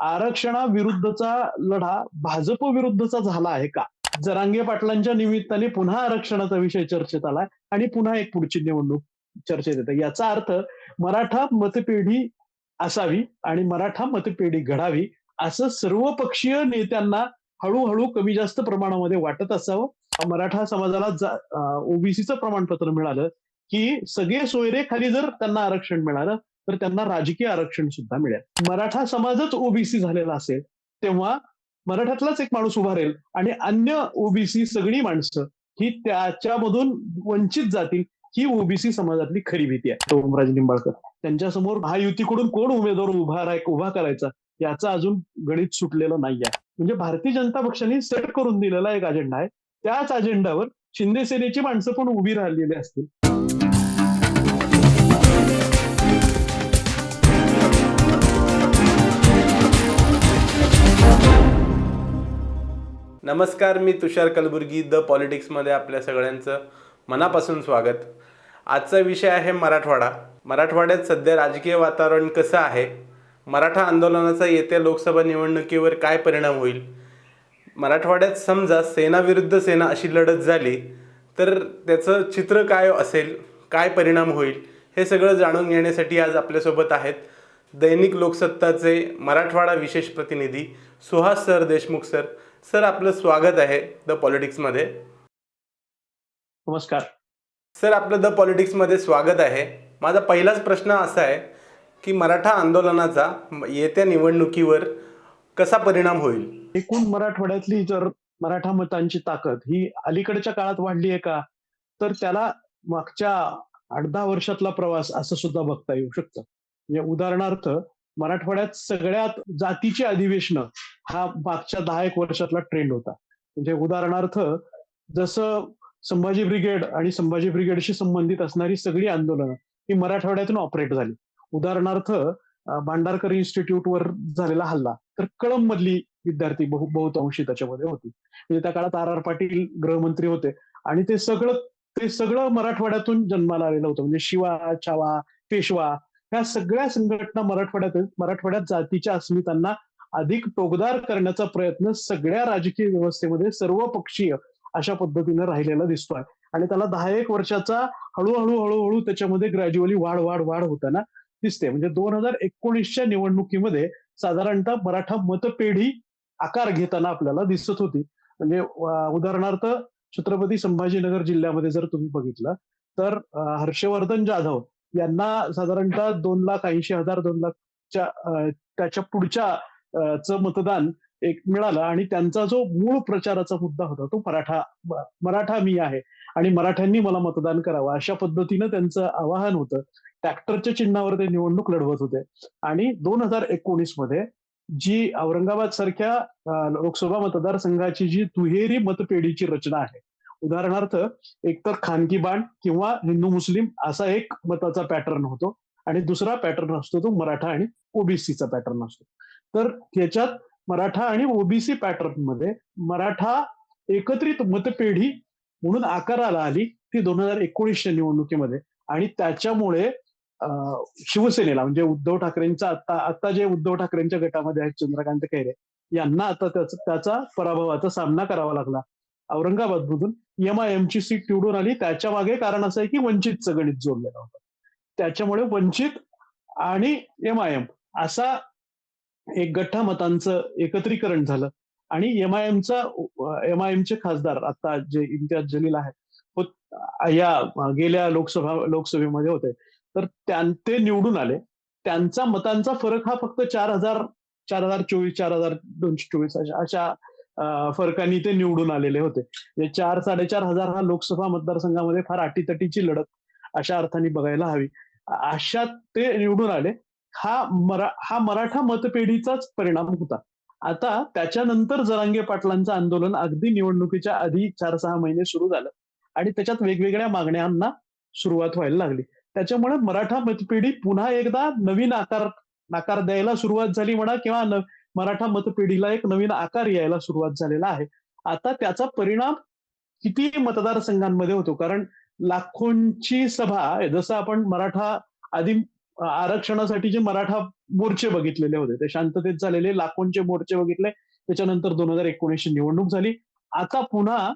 आरक्षणाविरुद्धचा लढा भाजप विरुद्धचा झाला आहे का? जरांगे पाटलांच्या निमित्ताने पुन्हा आरक्षणाचा विषय चर्चेत आला आणि पुन्हा एक पुढची निवडणूक चर्चेत येते. याचा अर्थ मराठा मतपेढी असावी आणि मराठा मतपेढी घडावी असं सर्वपक्षीय नेत्यांना हळूहळू कमी जास्त प्रमाणामध्ये वाटत असावं. मराठा समाजाला ओबीसीचं प्रमाणपत्र मिळालं की सगळे सोयरे खाली जर त्यांना आरक्षण मिळालं तर त्यांना राजकीय आरक्षण सुद्धा मिळेल. मराठा समाजच ओबीसी झालेला असेल तेव्हा मराठ्यातलाच एक माणूस उभा राहील आणि अन्य ओबीसी सगळी माणसं ही त्याच्यामधून वंचित जातील ही ओबीसी समाजातली खरी भीती आहे. ओमराजे निंबाळकर. त्यांच्यासमोर महायुतीकडून कोण उमेदवार उभा राह उभा करायचा याचा अजून गणित सुटलेलं नाही आहे म्हणजे भारतीय जनता पक्षाने सेट करून दिलेला एक अजेंडा आहे. त्याच अजेंडावर शिंदे सेनेची माणसं पण उभी राहिलेली असतील. नमस्कार मी तुषार कलबुर्गी द पॉलिटिक्समध्ये आपल्या सगळ्यांचं मनापासून स्वागत. आजचा विषय आहे मराठवाडा. मराठवाड्यात सध्या राजकीय वातावरण कसं आहे? मराठा आंदोलनाचा येत्या लोकसभा निवडणुकीवर काय परिणाम होईल? मराठवाड्यात समजा सेना विरुद्ध सेना अशी लढत झाली तर त्याचं चित्र काय असेल? काय परिणाम होईल? हे सगळं जाणून घेण्यासाठी आज आपल्यासोबत आहेत दैनिक लोकसत्ताचे मराठवाडा विशेष प्रतिनिधी Suhas sir Deshmukh sir. Sir आपलं स्वागत आहे द पॉलिटिक्समध्ये नमस्कार. सर आपलं द पॉलिटिक्समध्ये स्वागत आहे. माझा पहिलाच प्रश्न असा आहे की मराठा आंदोलनाचा येत्या निवडणुकीवर कसा परिणाम होईल? एकूण मराठवाड्यातली जर मराठा मतांची ताकद ही अलीकडच्या काळात वाढली आहे का तर त्याला मागच्या आठ दहा वर्षातला प्रवास असं सुद्धा बघता येऊ शकतं. म्हणजे उदाहरणार्थ मराठवाड्यात सगळ्यात जातीची अधिवेशनं हा मागच्या दहा एक वर्षातला ट्रेंड होता. म्हणजे उदाहरणार्थ जसं संभाजी ब्रिगेड आणि संभाजी ब्रिगेडशी संबंधित असणारी सगळी आंदोलनं ही मराठवाड्यातून ऑपरेट झाली. उदाहरणार्थ भांडारकर इन्स्टिट्यूटवर झालेला हल्ला तर कळंब मधली विद्यार्थी बहु बहुतांशी त्याच्यामध्ये होती. म्हणजे त्या काळात आर आर पाटील गृहमंत्री होते आणि ते सगळं ते सगळं मराठवाड्यातून जन्माला आलेलं होतं. म्हणजे शिवा छावा पेशवा ह्या सगळ्या संघटना मराठवाड्यात मराठवाड्यात जातीच्या अस्मितांना अधिक टोकदार करण्याचा प्रयत्न सगळ्या राजकीय व्यवस्थेमध्ये सर्व पक्षीय अशा पद्धतीनं राहिलेला दिसतोय. आणि त्याला दहा एक वर्षाचा हळूहळू हळूहळू त्याच्यामध्ये ग्रॅज्युअली वाढ वाढ वाढ होताना दिसते. म्हणजे दोन हजार एकोणीसच्या निवडणुकीमध्ये साधारणतः मराठा मतपेढी आकार घेताना आपल्याला दिसत होती. म्हणजे उदाहरणार्थ छत्रपती संभाजीनगर जिल्ह्यामध्ये जर तुम्ही बघितलं तर हर्षवर्धन जाधव यांना साधारणतः दोन लाख ऐंशी हजार दोन लाखच्या त्याच्या पुढच्या च मतदान एक मिळालं आणि त्यांचा जो मूळ प्रचाराचा मुद्दा होता तो मराठा मराठा मी आहे आणि मराठ्यांनी मला मतदान करावं अशा पद्धतीनं त्यांचं आवाहन होतं. ट्रॅक्टरच्या चिन्हावर ते निवडणूक लढवत होते. आणि दोन हजार एकोणीसमध्ये जी औरंगाबाद सारख्या लोकसभा मतदारसंघाची जी दुहेरी मतपेढीची रचना आहे. उदाहरणार्थ एकतर खानगी बाण किंवा हिंदू मुस्लिम असा एक मताचा पॅटर्न होतो आणि दुसरा पॅटर्न असतो तो मराठा आणि ओबीसीचा पॅटर्न असतो. तर त्याच्यात मराठा आणि ओबीसी पॅटर्नमध्ये मराठा एकत्रित मतपेढी म्हणून आकाराला आली ती दोन हजार एकोणीसच्या निवडणुकीमध्ये. आणि त्याच्यामुळे शिवसेनेला म्हणजे उद्धव ठाकरेंचा आता आता जे उद्धव ठाकरेंच्या गटामध्ये आहेत चंद्रकांत खैरे यांना आता त्याचा पराभवाचा सामना करावा लागला. औरंगाबाद मधून एम आय एमची सीट निवडून आली. त्याच्यामागे कारण असं आहे की वंचितचं गणित जोडलेलं होतं. त्याच्यामुळे वंचित आणि एम आय एम असा एक गठ्ठा मतांचं एकत्रीकरण झालं. आणि एम आय एमचा एम आय एमचे खासदार आता जे इम्तियाज जलील आहेत हो, या गेल्या लोकसभा लोकसभेमध्ये होते. तर ते निवडून आले. त्यांचा मतांचा फरक हा फक्त चार हजार चार हजार चोवीस चार हजार दोनशे चोवीस अशा फरकाने ते निवडून आलेले होते. म्हणजे चार साडेचार हजार हा लोकसभा मतदारसंघामध्ये फार अटीतटीची लढत अशा अर्थाने बघायला हवी. अशा ते निवडून आले. हा मरा हा मराठा मतपेढीचाच परिणाम होता. आता त्याच्यानंतर जरांगे पाटलांचं आंदोलन अगदी निवडणुकीच्या आधी चार सहा महिने सुरू झालं. आणि त्याच्यात वेगवेगळ्या मागण्यांना सुरुवात व्हायला लागली. त्याच्यामुळे मराठा मतपेढी पुन्हा एकदा नवीन आकार नाकार द्यायला सुरुवात झाली म्हणा किंवा मराठा मतपेढीला एक नवीन आकार यायला सुरुवात झालेला आहे. आता त्याचा परिणाम किती मतदारसंघांमध्ये होतो? कारण लाखोंची सभा जसं आपण मराठा आधी आरक्षणासाठी जे मराठा मोर्चे बघितलेले होते ते शांततेत झालेले लाखोंचे मोर्चे बघितले त्याच्यानंतर दोन हजार एकोणीसची निवडणूक झाली. आता पुन्हा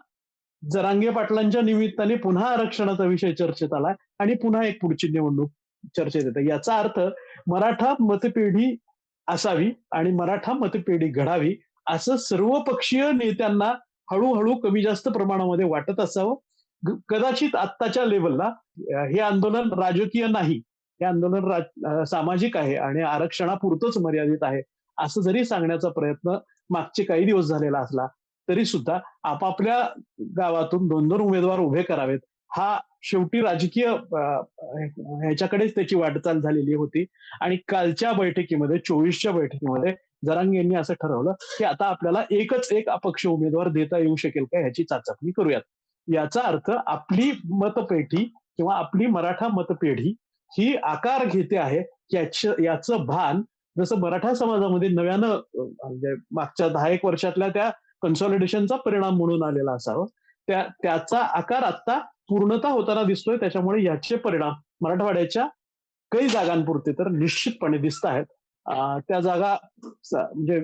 जरांगे पाटलांच्या निमित्ताने पुन्हा आरक्षणाचा विषय चर्चेत आला आणि पुन्हा एक पुढची निवडणूक चर्चेत येते. याचा अर्थ मराठा मतपेढी असावी आणि मराठा मतपेढी घडावी असं सर्वपक्षीय नेत्यांना हळूहळू कमी जास्त प्रमाणामध्ये वाटत असावं. कदाचित आत्ताच्या लेवलला हे आंदोलन राजकीय नाही हे आंदोलन राज- सामाजिक आहे आणि आरक्षणापुरतंच मर्यादित आहे असं जरी सांगण्याचा प्रयत्न मागचे काही दिवस झालेला असला तरी सुद्धा आपापल्या गावातून दोन दोन उमेदवार उभे करावेत. हा शेवटी राजकीय ह्याच्याकडेच त्याची वाटचाल झालेली होती आणि कालच्या बैठकीमध्ये चोवीसच्या बैठकीमध्ये जरांग यांनी असं ठरवलं की आता आपल्याला एकच एक अपक्ष उमेदवार देता येऊ शकेल का ह्याची चाचपणी करूयात. याचा अर्थ आपली मतपेढी किंवा आपली मराठा मतपेढी ही आकार घेते आहे याचं याचं भान जसं मराठा समाजामध्ये नव्यानं म्हणजे मागच्या दहा एक वर्षातल्या त्या कन्सॉलिडेशनचा परिणाम म्हणून आलेला असावं त्या त्याचा आकार आता पूर्णता होताना दिसतोय त्याच्यामुळे याचे परिणाम मराठवाड्याच्या काही जागांपुरते तर निश्चितपणे दिसत आहेत. त्या जागा म्हणजे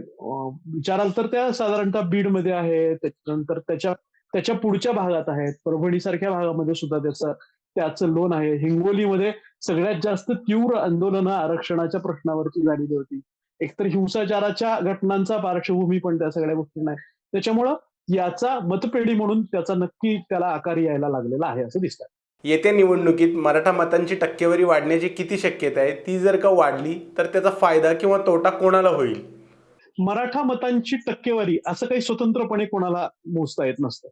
विचाराल तर त्या साधारणतः बीडमध्ये आहे त्याच्यानंतर त्याच्या त्याच्या पुढच्या भागात आहेत परभणीसारख्या भागामध्ये सुद्धा त्याचा त्याचं लोन आहे. हिंगोलीमध्ये सगळ्यात जास्त तीव्र आंदोलनं आरक्षणाच्या प्रश्नावरती झालेली होती. एकतर हिंसाचाराच्या घटनांचा पार्श्वभूमी पण त्या सगळ्या गोष्टींना आहे त्याच्यामुळं याचा मतपेढी म्हणून त्याचा नक्की त्याला आकार यायला लागलेला आहे असं दिसतं येत्या निवडणुकीत मराठा मतांची टक्केवारी वाढण्याची किती शक्यता आहे ती जर का वाढली तर त्याचा फायदा किंवा तोटा कोणाला होईल? मराठा मतांची टक्केवारी असं काही स्वतंत्रपणे कोणाला मोजता येत नसतं.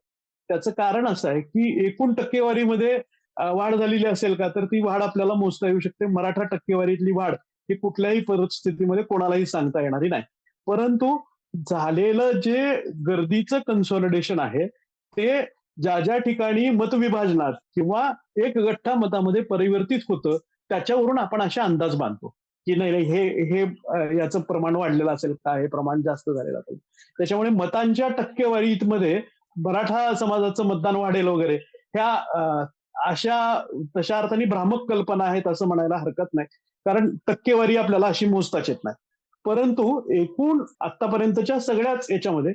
त्याचं कारण असं आहे की एकूण टक्केवारीमध्ये वाढ झालेली असेल का? तर ती वाढ आपल्याला मोजता येऊ शकते. मराठा टक्केवारीतली वाढ ही कुठल्याही परिस्थितीमध्ये कोणालाही सांगता येणारी नाही. परंतु झालेलं जे गर्दीचं कन्सॉलिडेशन आहे ते ज्या ज्या ठिकाणी मतविभाजनात किंवा एक गठ्ठा मतामध्ये परिवर्तित होतं त्याच्यावरून आपण असे अंदाज बांधतो की नाही नाही हे हे याचं प्रमाण वाढलेलं असेल का? हे प्रमाण जास्त झालेलं असेल. त्याच्यामुळे मतांच्या टक्केवारीमध्ये मराठा समाजाचं मतदान वाढेल वगैरे ह्या अं, अशा तशा अर्थाने भ्रामक कल्पना आहेत असं म्हणायला हरकत नाही. कारण टक्केवारी आपल्याला अशी मोजताच येत नाही. परंतु एकूण आतापर्यंतच्या सगळ्याच याच्यामध्ये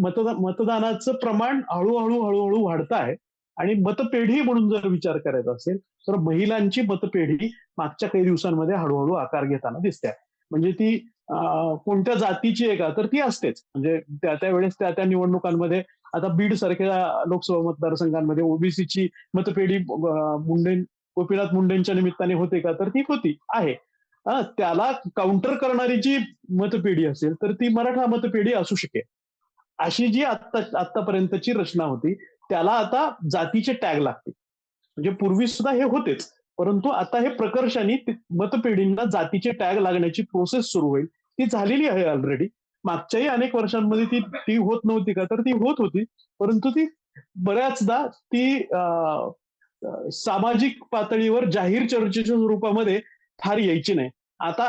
मतदान मतदानाचं प्रमाण हळूहळू हळूहळू वाढत आहे. आणि मतपेढी म्हणून जर विचार करायचा असेल तर महिलांची मतपेढी मागच्या काही दिवसांमध्ये हळूहळू आकार घेताना दिसते म्हणजे ती कोणत्या जातीची आहे का? तर ती असतेच. म्हणजे त्या त्या वेळेस त्या त्या निवडणुकांमध्ये आता बीड सारख्या लोकसभा मतदारसंघांमध्ये ओबीसीची मतपेढी मुंडे गोपीनाथ मुंडेंच्या निमित्ताने होते का? तर ती होती आहे. त्याला काउंटर करणारी जी मतपेढी असेल तर ती मराठा मतपेढी असू शकेल. अशी जी आत्ता आतापर्यंतची रचना होती त्याला आता जातीचे टॅग लागते म्हणजे पूर्वी सुद्धा हे होतेच. परंतु आता हे प्रकर्षाने मतपेढींना जातीचे टॅग लागण्याची प्रोसेस सुरू होईल. ती झालेली आहे ऑलरेडी मागच्याही अनेक वर्षांमध्ये ती ती होत नव्हती का? तर ती होत होती. परंतु ती बऱ्याचदा ती अं, सामाजिक पातळीवर जाहीर चर्चेच्या स्वरूपामध्ये फार यायची नाही. आता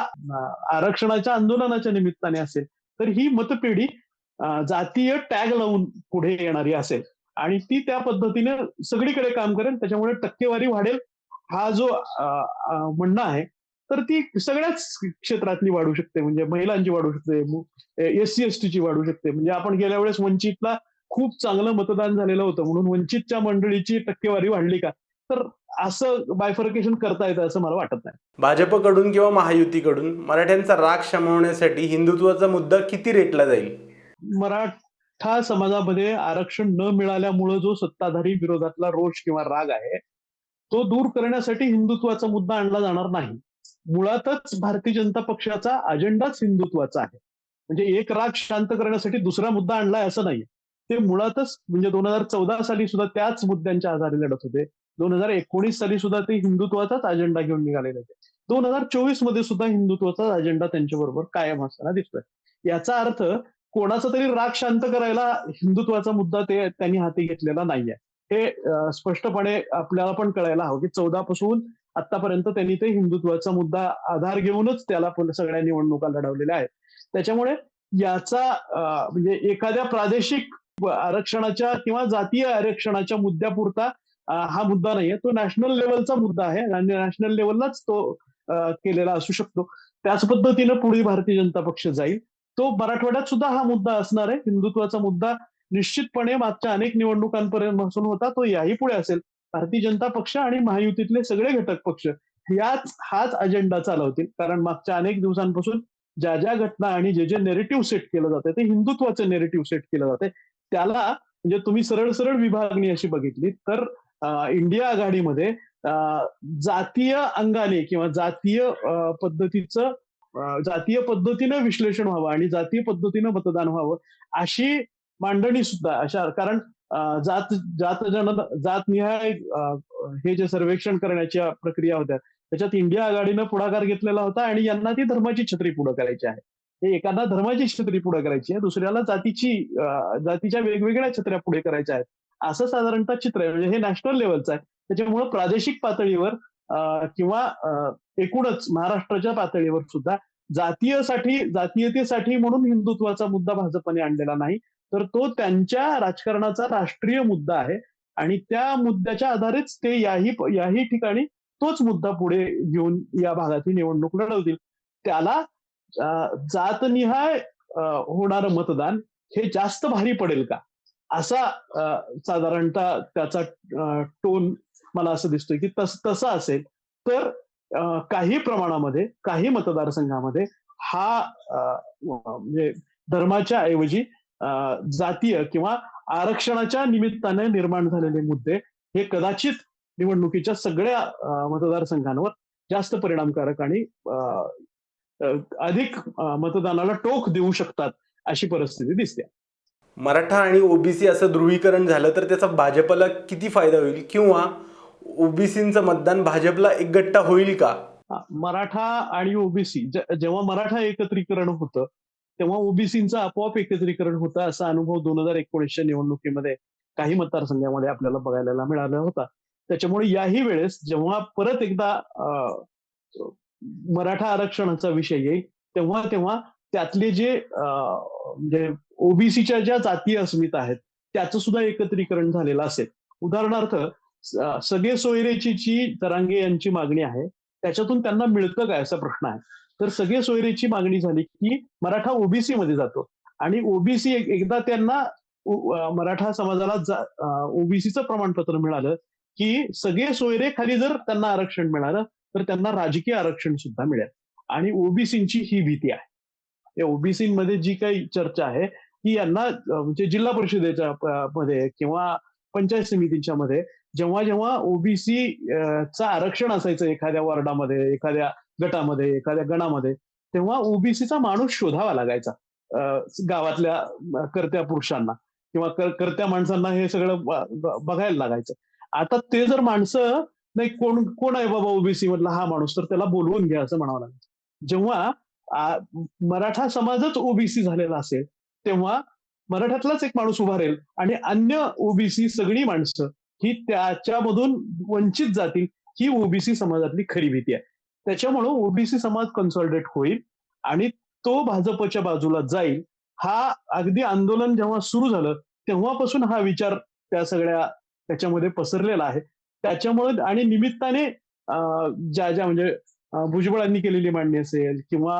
आरक्षणाच्या आंदोलनाच्या निमित्ताने असेल तर ही मतपेढी जातीय टॅग लावून पुढे येणारी असेल. आणि ती त्या पद्धतीने सगळीकडे काम करेल त्याच्यामुळे टक्केवारी वाढेल. हा जो म्हणणं आहे तर ती सगळ्याच क्षेत्रातली वाढू शकते. म्हणजे महिलांची वाढू शकते एस सी एस टीची वाढू शकते. म्हणजे आपण गेल्या वेळेस वंचितला खूप चांगलं मतदान झालेलं होतं. म्हणून वंचितच्या मंडळीची टक्केवारी वाढली का? तर असं बायफर्केशन करता येतं असं मला वाटत नाही. भाजपकडून किंवा महायुतीकडून मराठ्यांचा राग शमवण्यासाठी हिंदुत्वाचा मुद्दा किती रेटला जाईल? मराठा समाजामध्ये आरक्षण न मिळाल्यामुळं जो सत्ताधारी विरोधातला रोष किंवा राग आहे तो दूर करण्यासाठी हिंदुत्वाचा मुद्दा आणला जाणार नाही. मुळातच भारतीय जनता पक्षाचा अजेंडाच हिंदुत्वाचा आहे. म्हणजे एक राग शांत करण्यासाठी दुसरा मुद्दा आणलाय असं नाही. ते मुळातच म्हणजे दोन हजार चौदा साली सुद्धा त्याच मुद्द्यांच्या आधारे लढत होते. दोन हजार एकोणीस साली सुद्धा ते हिंदुत्वाचाच अजेंडा घेऊन निघालेले होते. दोन हजार चोवीसमध्ये सुद्धा हिंदुत्वाचा अजेंडा त्यांच्या बरोबर कायम असताना दिसतोय. याचा अर्थ कोणाचा तरी राग शांत करायला हिंदुत्वाचा मुद्दा ते त्यांनी हाती घेतलेला नाहीये. हे स्पष्टपणे आपल्याला पण कळायला हवं की चौदा पासून आतापर्यंत त्यांनी ते हिंदुत्वाचा मुद्दा आधार घेऊनच त्याला सगळ्या निवडणुका लढवलेल्या आहेत. त्याच्यामुळे याचा म्हणजे एखाद्या प्रादेशिक आरक्षणाच्या किंवा जातीय आरक्षणाच्या मुद्द्यापुरता हा मुद्दा नाहीये. तो नॅशनल लेवलचा मुद्दा आहे आणि नॅशनल लेवललाच तो केलेला असू शकतो. त्याच पद्धतीनं पुढे भारतीय जनता पक्ष जाईल. तो मराठवाड्यात सुद्धा हा मुद्दा असणार आहे. हिंदुत्वाचा मुद्दा निश्चितपणे मागच्या अनेक निवडणुकांपर्यंत महसूल होता तो याही पुढे असेल. भारतीय जनता पक्ष आणि महायुतीतले सगळे घटक पक्ष याच हाच अजेंडा चालवतील. कारण मागच्या अनेक दिवसांपासून ज्या ज्या घटना आणि जे जे नेरेटिव्ह सेट केलं जाते ते हिंदुत्वाचं नेरेटिव्ह सेट केलं जाते त्याला म्हणजे तुम्ही सरळ सरळ विभागणी अशी बघितली तर इंडिया आघाडीमध्ये जातीय अंगाने किंवा जातीय पद्धतीचं जातीय पद्धतीनं विश्लेषण व्हावं आणि जातीय पद्धतीनं मतदान व्हावं अशी मांडणी सुद्धा अशा कारण जात जात जन जातनिहाय हे जे सर्वेक्षण करण्याच्या प्रक्रिया होत्या त्याच्यात इंडिया आघाडीनं पुढाकार घेतलेला होता आणि यांना ती धर्माची छत्री पुढे करायची आहे. हे एकाला धर्माची छत्री पुढे करायची आहे दुसऱ्याला जातीची जातीच्या वेगवेगळ्या छत्र्या पुढे करायच्या आहेत. असं साधारणतः चित्र आहे म्हणजे हे नॅशनल लेवलचं आहे. त्याच्यामुळे प्रादेशिक पातळीवर किंवा एकूणच महाराष्ट्राच्या पातळीवर सुद्धा जातीयसाठी जातीयतेसाठी म्हणून हिंदुत्वाचा मुद्दा भाजपने आणलेला नाही. तर तो त्यांच्या राजकारणाचा राष्ट्रीय मुद्दा आहे. आणि त्या मुद्द्याच्या आधारेच ते याही याही ठिकाणी तोच मुद्दा पुढे घेऊन या भागाची निवडणूक लढवतील. त्याला जातनिहाय होणारं मतदान हे जास्त भारी पडेल का? असा साधारणतः त्याचा टोन मला असं दिसतोय की तस तसा असेल. तर काही प्रमाणामध्ये काही मतदारसंघामध्ये हा म्हणजे धर्माच्या ऐवजी जातीय किंवा आरक्षणाच्या निमित्ताने निर्माण झालेले मुद्दे हे कदाचित निवडणुकीच्या सगळ्या मतदारसंघांवर जास्त परिणामकारक आणि अधिक मतदानाला टोक देऊ शकतात अशी परिस्थिती दिसते. मराठा आणि ओबीसी असं ध्रुवीकरण झालं तर त्याचा भाजपला किती फायदा होईल? किंवा ओबीसीचं मतदान भाजपला एकगट्टा होईल का? मराठा आणि ओबीसी जेव्हा मराठा एकत्रीकरण होतं तेव्हा ओबीसीचं आपोआप एकत्रीकरण होतं असा अनुभव दोन हजार एकोणीसच्या निवडणुकीमध्ये काही मतदारसंघामध्ये आपल्याला बघायला मिळाला होता. त्याच्यामुळे याही वेळेस जेव्हा परत एकदा मराठा आरक्षणाचा विषय येईल तेव्हा तेव्हा त्यातले जे म्हणजे ओबीसीच्या ज्या जातीय अस्मिता आहेत त्याचं सुद्धा एकत्रीकरण झालेलं असेल. उदाहरणार्थ सगळे सोयरेची जी तरांगे यांची मागणी आहे त्याच्यातून त्यांना मिळतं काय असा प्रश्न आहे? तर सगळे सोयरेची मागणी झाली की मराठा ओबीसी मध्ये जातो. आणि ओबीसी एकदा त्यांना मराठा समाजाला ओबीसीचं प्रमाणपत्र मिळालं की सगळे सोयरे खाली जर त्यांना आरक्षण मिळालं तर त्यांना राजकीय आरक्षण सुद्धा मिळेल. आणि ओबीसींची ही भीती आहे. या ओबीसीमध्ये जी काही चर्चा आहे की यांना म्हणजे जिल्हा परिषदेच्या मध्ये किंवा पंचायत समितीच्या मध्ये जेव्हा जेव्हा ओबीसी चा आरक्षण असायचं एखाद्या वॉर्डामध्ये एखाद्या गटामध्ये एखाद्या गणामध्ये तेव्हा ओबीसीचा माणूस शोधावा लागायचा. अं, गावातल्या कर्त्या पुरुषांना किंवा कर्त्या माणसांना हे सगळं बघायला लागायचं. आता ते जर माणसं नाही कोण कोण आहे बाबा ओबीसी? मधला हा माणूस. तर त्याला बोलवून घ्या असं म्हणावं लागायचं जेव्हा मराठा समाजच ओबीसी झालेला असेल तेव्हा मराठ्यातलाच एक माणूस उभा राहील आणि अन्य ओबीसी सगळी माणसं ही त्याच्यामधून वंचित जातील ही ओबीसी समाजातली खरी भीती आहे. त्याच्यामुळं ओबीसी समाज कन्सॉल्टेट होईल आणि तो भाजपच्या बाजूला जाईल. हा अगदी आंदोलन जेव्हा सुरू झालं तेव्हापासून हा विचार त्या सगळ्या त्याच्यामध्ये पसरलेला आहे. त्याच्यामुळे आणि निमित्ताने ज्या ज्या म्हणजे भुजबळांनी केलेली मांडणी असेल किंवा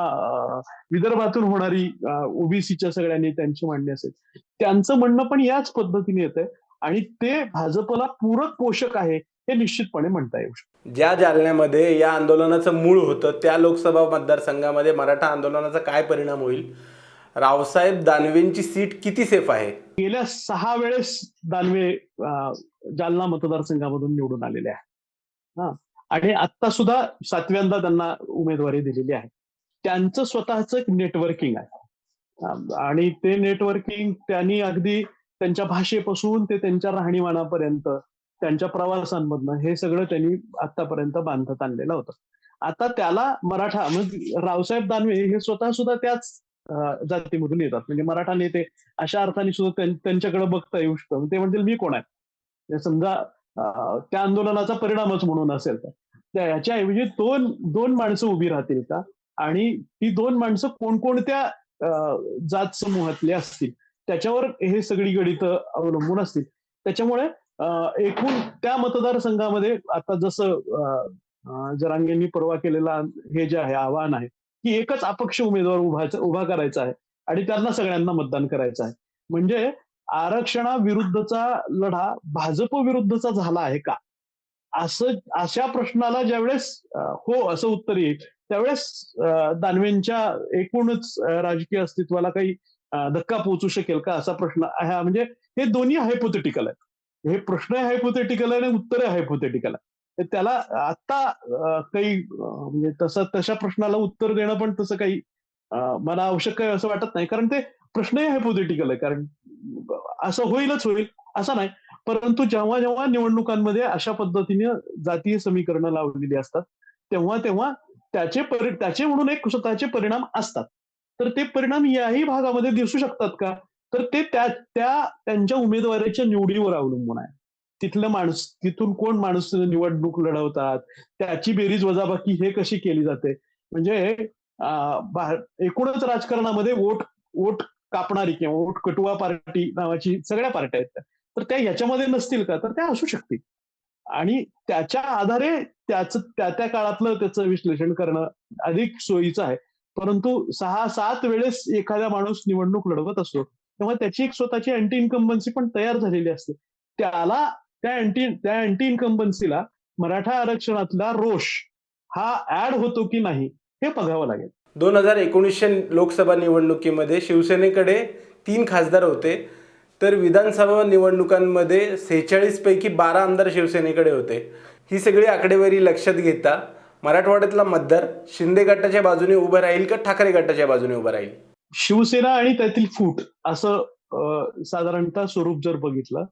विदर्भातून होणारी ओबीसीच्या सगळ्या नेत्यांची मांडणी असेल त्यांचं म्हणणं पण याच पद्धतीने येतंय. आणि ते भाजपला पूरक पोषक आहे. हे निश्चितपणे म्हणता येऊ शकतं. ज्या जालन्यामध्ये या आंदोलनाचं मूळ होतं त्या लोकसभा मतदारसंघामध्ये मराठा आंदोलनाचा काय परिणाम होईल? रावसाहेब दानवेंची सीट किती सेफ आहे? गेल्या सहा वेळेस दानवे जालना मतदारसंघामधून निवडून आलेले आहे हा. आणि आता सुद्धा सातव्यांदा त्यांना उमेदवारी दिलेली आहे. त्यांचं स्वतःच एक नेटवर्किंग आहे. आणि ते नेटवर्किंग त्यांनी अगदी त्यांच्या भाषेपासून ते त्यांच्या राहणीमानापर्यंत त्यांच्या प्रवासांमधनं हे सगळं त्यांनी आतापर्यंत बांधत आणलेलं होतं. आता त्याला मराठा म्हणजे रावसाहेब दानवे हे स्वतः सुद्धा त्याच जातीमधून येतात. म्हणजे मराठा नेते अशा अर्थाने सुद्धा त्यांच्याकडे बघता येऊ शकतं ते म्हणतील मी कोण आहे? म्हणजे समजा त्या आंदोलनाचा परिणामच म्हणून असेल तर. याच्याऐवजी दोन दोन माणसं उभी राहतील का? आणि ती दोन माणसं कोणकोणत्या जात समूहातले असतील? त्याच्यावर हे सगळी गणित अवलंबून असतील. त्याच्यामुळे एकूण त्या मतदारसंघामध्ये आता जसं अं, जरांगेंनी परवा केलेला हे जे आहे आव्हान आहे की एकच अपक्ष उमेदवार उभा उभा करायचा आहे आणि त्यांना सगळ्यांना मतदान करायचं आहे. म्हणजे आरक्षणाविरुद्धचा लढा भाजप विरुद्धचा झाला आहे का? असं अशा प्रश्नाला ज्यावेळेस हो असं उत्तर येईल त्यावेळेस दानवेंच्या एकूणच राजकीय अस्तित्वाला काही धक्का पोहोचू शकेल का असा प्रश्न हा म्हणजे हे दोन्ही हायपोथेटिकल आहे हे प्रश्न हायपोथेटिकल आणि उत्तर हायपोथेटिकल आहे तर त्याला आता काही म्हणजे तसं तशा प्रश्नाला उत्तर देणं पण तसं काही मला आवश्यक आहे असं वाटत नाही. कारण ते प्रश्नही हायपोथेटिकल आहे. कारण असं होईलच होईल असं नाही. परंतु जेव्हा जेव्हा निवडणुकांमध्ये अशा पद्धतीने जातीय समीकरणं लावलेली असतात तेव्हा तेव्हा त्याचे परि त्याचे म्हणून एक स्वतःचे परिणाम असतात. तर ते परिणाम याही भागामध्ये दिसू शकतात का? तर ते त्या त्या त्यांच्या उमेदवाराच्या निवडीवर अवलंबून आहे. तिथलं माणूस तिथून कोण माणूस निवडणूक लढवतात त्याची बेरीज वजाबाकी हे कशी केली जाते? म्हणजे एकूणच राजकारणामध्ये वोट वोट कापणारी किंवा वोट कटुआ पार्टी नावाची सगळ्या पार्ट्या आहेत त्या. तर त्या ह्याच्यामध्ये नसतील का? तर त्या असू शकतील. आणि त्याच्या आधारे त्याच त्या त्या काळातलं त्याचं विश्लेषण करणं अधिक सोयीचं आहे. परंतु सहा सात वेळेस एखादा माणूस निवडणूक लढवत असतो तेव्हा त्याची एक स्वतःची अँटी इन्कम्बन्सी पण तयार झालेली असते. त्याला त्या अँटी त्या अँटी इन्कम्बन्सीला मराठा आरक्षणातला रोष हा ऍड होतो की नाही हे बघावं लागेल. दोन हजार एकोणीसशे लोकसभा निवडणुकीमध्ये शिवसेनेकडे तीन खासदार होते. तर विधानसभा निवडणुकांमध्ये सेहेचाळीस पैकी बारा आमदार शिवसेनेकडे होते. ही सगळी आकडेवारी लक्षात घेता मराठवाड्यातला मतदार शिंदे गटाच्या बाजूने उभं राहील का ठाकरे गटाच्या बाजूने उभं राहील? शिवसेना आणि त्यातील फूट असं साधारणतः स्वरूप जर बघितलं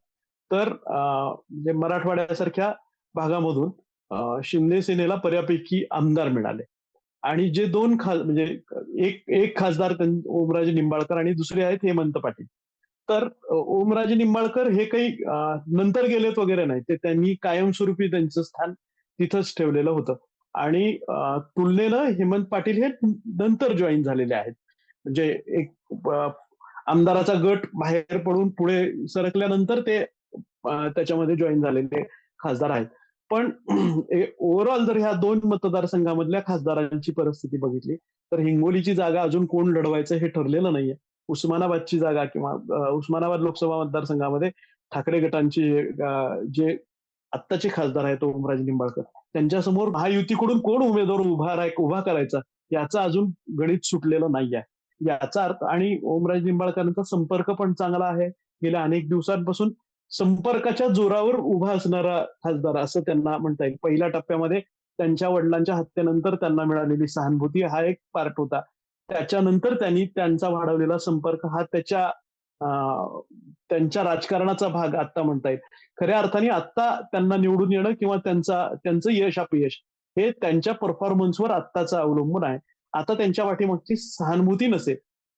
तर म्हणजे मराठवाड्यासारख्या भागामधून शिंदे सेनेला बऱ्यापैकी आमदार मिळाले. आणि जे दोन खास म्हणजे एक एक खासदार ओमराजे निंबाळकर आणि दुसरे आहेत हेमंत पाटील. तर ओमराजे निंबाळकर हे काही नंतर गेलेत वगैरे नाही. ते त्यांनी कायमस्वरूपी त्यांचं स्थान तिथंच ठेवलेलं होतं. आणि तुलनेनं हेमंत पाटील हे नंतर जॉईन झालेले आहेत. म्हणजे एक आमदाराचा गट बाहेर पडून पुढे सरकल्यानंतर ते त्याच्यामध्ये जॉईन झालेले खासदार आहेत. पण ओव्हरऑल जर ह्या दोन मतदारसंघामधल्या खासदारांची परिस्थिती बघितली तर हिंगोलीची जागा अजून कोण लढवायचं हे ठरलेलं नाहीये. उस्मानाबादची जागा किंवा उस्मानाबाद लोकसभा मतदारसंघामध्ये ठाकरे गटांची जे आत्ताचे खासदार आहेत ओमराजे निंबाळकर त्यांच्यासमोर महायुतीकडून कोण उमेदवार उभा राह- उभा करायचा याचं अजून गणित सुटलेलं नाही आहे याचा अर्थ आणि ओमराज निंबाळकरांचा संपर्क पण चांगला आहे. गेल्या अनेक दिवसांपासून संपर्काच्या जोरावर उभा असणारा खासदार असं त्यांना म्हणता येईल. पहिल्या टप्प्यामध्ये त्यांच्या वडिलांच्या हत्येनंतर त्यांना मिळालेली सहानुभूती हा एक पार्ट होता. त्याच्यानंतर त्यांनी त्यांचा वाढवलेला संपर्क हा त्याच्या त्यांच्या राजकारणाचा भाग आता म्हणता येईल. खऱ्या अर्थाने आता त्यांना निवडून येणं किंवा त्यांचा त्यांचं यश अपयश हे त्यांच्या परफॉर्मन्सवर आत्ताचं अवलंबून आहे. आता त्यांच्या पाठीमागची सहानुभूती नसेल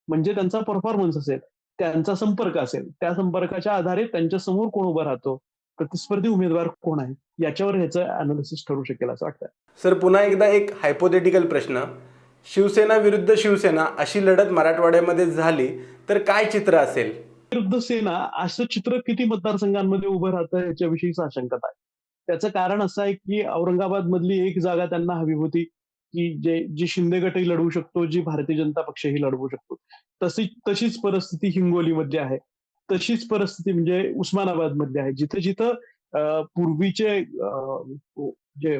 म्हणजे त्यांचा परफॉर्मन्स असेल त्यांचा संपर्क असेल त्या संपर्काच्या आधारे त्यांच्यासमोर कोण उभं राहतो प्रतिस्पर्धी उमेदवार कोण आहे याच्यावर ह्याचं अनालिसिस ठरू शकेल असं वाटतं सर पुन्हा एकदा एक हायपोथेटिकल प्रश्न. शिवसेना विरुद्ध शिवसेना अशी लढत मराठवाड्यामध्ये झाली तर काय चित्र असेल? विरुद्ध सेना असं चित्र किती मतदारसंघांमध्ये उभं राहतं याच्याविषयी साशंकता आहे त्याचं कारण असं आहे की औरंगाबाद मधली एक जागा त्यांना हवी होती की जे जी शिंदे गटही लढवू शकतो जी भारतीय जनता पक्षही लढवू शकतो. तशी तशीच परिस्थिती हिंगोलीमध्ये आहे. तशीच परिस्थिती म्हणजे उस्मानाबादमध्ये आहे. जिथं जिथं अं, पूर्वीचे जे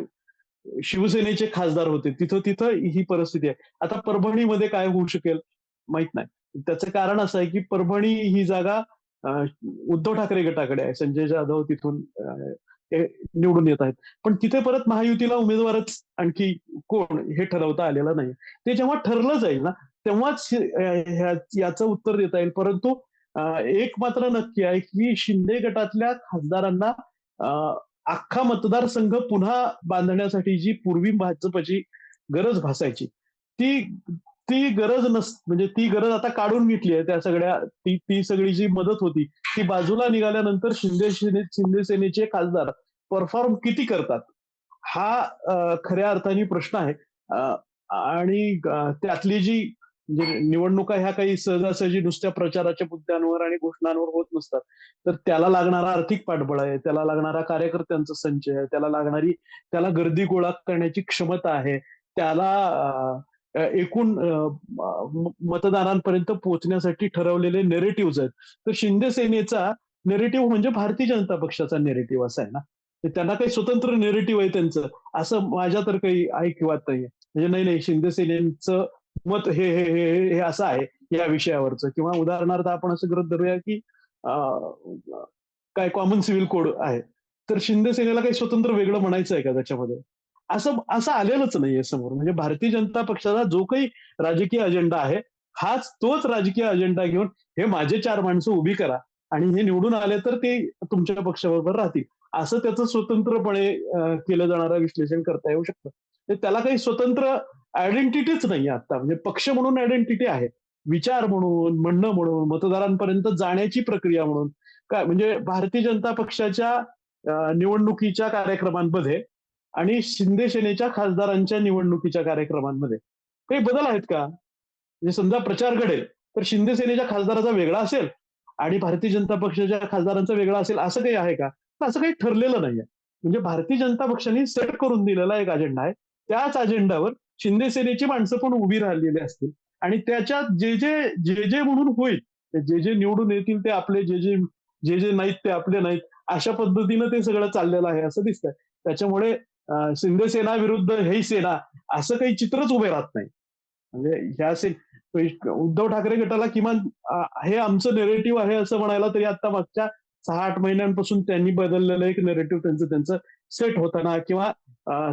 शिवसेनेचे खासदार होते तिथं तिथं ही परिस्थिती आहे. आता परभणीमध्ये काय होऊ शकेल माहीत नाही. त्याचं कारण असं आहे की परभणी ही जागा उद्धव ठाकरे गटाकडे आहे. संजय जाधव तिथून निवडून येत आहेत. पण तिथे परत महायुतीला उमेदवारच आणखी कोण हे ठरवता आलेलं नाही. ते जेव्हा ठरलं जाईल ना तेव्हाच याचं उत्तर देता येईल. परंतु एक मात्र नक्की आहे की शिंदे गटातल्या खासदारांना अख्खा मतदारसंघ पुन्हा बांधण्यासाठी जी पूर्वी भाजपची गरज भासायची ती ती गरज नस म्हणजे ती गरज आता काढून घेतली आहे त्या सगळ्या ती ती सगळी जी मदत होती ती बाजूला निघाल्यानंतर शिंदे सेने शिंदे सेनेचे खासदार परफॉर्म किती करतात? हा खऱ्या अर्थाने प्रश्न आहे. आणि त्यातली जी म्हणजे निवडणुका ह्या काही सहजासहजी नुसत्या प्रचाराच्या मुद्द्यांवर आणि घोषणांवर होत नसतात. तर त्याला लागणारा आर्थिक पाठबळ आहे त्याला लागणारा कार्यकर्त्यांचा संच आहे त्याला लागणारी त्याला गर्दी गोळा करण्याची क्षमता आहे त्याला एकूण मतदारांपर्यंत पोहोचण्यासाठी ठरवलेले नेरेटिव्ह आहेत. तर शिंदे सेनेचा नेरेटिव्ह म्हणजे भारतीय जनता पक्षाचा नेरेटिव्ह असा आहे ना. त्यांना काही स्वतंत्र नेरेटिव्ह आहे त्यांचं. असं माझ्या तर काही ऐकिवात नाहीये. म्हणजे नाही नाही शिंदे सेनेचं मत हे हे हे हे- असं आहे या विषयावरचं. किंवा उदाहरणार्थ आपण असं गृहीत धरूया की काय कॉमन सिव्हिल कोड आहे. तर शिंदे सेनेला काही स्वतंत्र वेगळं म्हणायचं आहे का त्याच्यामध्ये? असं असं आलेलंच नाहीये समोर. म्हणजे भारतीय जनता पक्षाचा जो काही राजकीय अजेंडा आहे हाच तोच राजकीय अजेंडा घेऊन हे माझे चार माणसं उभी करा आणि हे निवडून आले तर ते तुमच्या पक्षाबरोबर राहतील. असं त्याचं स्वतंत्रपणे केलं जाणारं विश्लेषण करता येऊ शकतं. तर त्याला काही स्वतंत्र आयडेंटिटीच नाही आता म्हणजे पक्ष म्हणून आयडेंटिटी आहे. विचार म्हणून म्हणणं म्हणून मतदारांपर्यंत जाण्याची प्रक्रिया म्हणून. काय म्हणजे भारतीय जनता पक्षाच्या निवडणुकीच्या कार्यक्रमांमध्ये आणि शिंदे सेनेच्या खासदारांच्या निवडणुकीच्या कार्यक्रमांमध्ये. काही बदल आहेत का? म्हणजे समजा प्रचार घडेल तर शिंदे सेनेच्या खासदाराचा वेगळा असेल आणि भारतीय जनता पक्षाच्या खासदारांचा वेगळा असेल असं काही आहे का? असं काही ठरलेलं नाहीये. म्हणजे भारतीय जनता पक्षाने सेट करून दिलेला एक अजेंडा आहे. त्याच अजेंडावर शिंदे सेनेची माणसं पण उभी राहिलेली असतील. आणि त्याच्यात जे जे जे जे म्हणून होईल ते जे जे निवडून येतील ते आपले जे जे जे जे नाहीत ते आपले नाहीत अशा पद्धतीनं ते सगळं चाललेलं आहे असं दिसतंय. त्याच्यामुळे शिंदे सेना विरुद्ध हे सेना असं काही चित्रच उभे राहत नाही. म्हणजे ह्या से उद्धव ठाकरे गटाला किमान हे आमचं नेरेटिव्ह आहे असं म्हणायला तरी आता मागच्या सहा आठ महिन्यांपासून त्यांनी बदललेलं एक नेरेटिव्ह त्यांचं त्यांचं सेट होताना किंवा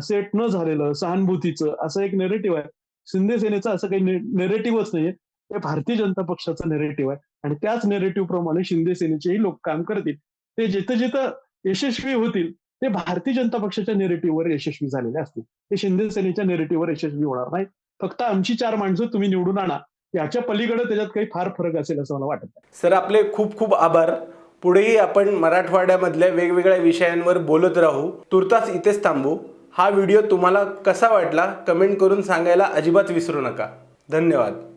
सेट न झालेलं सहानुभूतीचं असं एक नेरेटिव्ह आहे. शिंदे सेनेचं असं काही नेरेटिव्हच नाहीये. ते भारतीय जनता पक्षाचं नेरेटिव्ह आहे. आणि त्याच नेरेटिव्ह प्रमाणे शिंदे सेनेचेही लोक काम करतील. ते जिथं जिथं यशस्वी होतील ते भारतीय जनता पक्षाच्या नेरेटिव्हवर यशस्वी झालेले असतील. ते शिंदे सेनेच्या नेरेटिव्हवर यशस्वी होणार नाही फक्त आमची चार माणसं तुम्ही निवडून आणा. याच्या पलीकडे त्याच्यात काही फार फरक असेल असं मला वाटत. सर आपले खूप खूप आभार. पुढेही आपण मराठवाड्यामधल्या वेगवेगळ्या विषयांवर बोलत राहू. तुर्तास इथेच थांबू. हा व्हिडिओ तुम्हाला कसा वाटला? कमेंट करून सांगायला अजिबात विसरू नका. धन्यवाद.